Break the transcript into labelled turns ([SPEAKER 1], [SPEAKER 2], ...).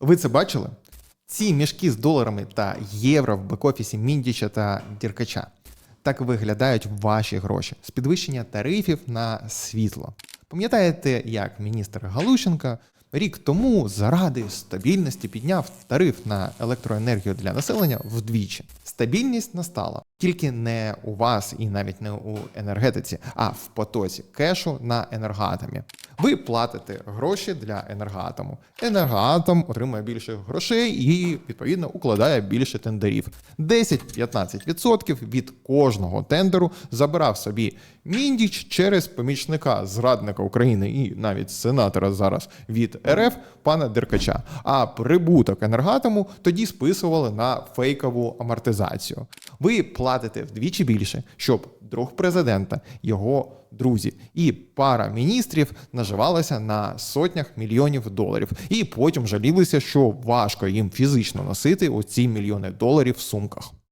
[SPEAKER 1] Ви це бачили? Ці мішки з доларами та євро в бек-офісі Міндіча та Діркача. Так виглядають ваші гроші з підвищення тарифів на світло. Пам'ятаєте, як міністр Галущенко рік тому заради стабільності підняв тариф на електроенергію для населення вдвічі? Стабільність настала тільки не у вас і навіть не у енергетиці, а в потоці кешу на енергоатомі. Ви платите гроші для енергоатому. Енергоатом отримує більше грошей і відповідно укладає більше тендерів. 10-15% від кожного тендеру забирав собі міндіч через помічника зрадника України і навіть сенатора зараз від РФ пана Деркача. А прибуток енергоатому тоді списували на фейкову амортизацію. Ви платите вдвічі більше, щоб друг президента, його друзі і пара міністрів наживалася на сотнях мільйонів доларів, і потім жалілися, що важко їм фізично носити оці мільйони доларів в сумках.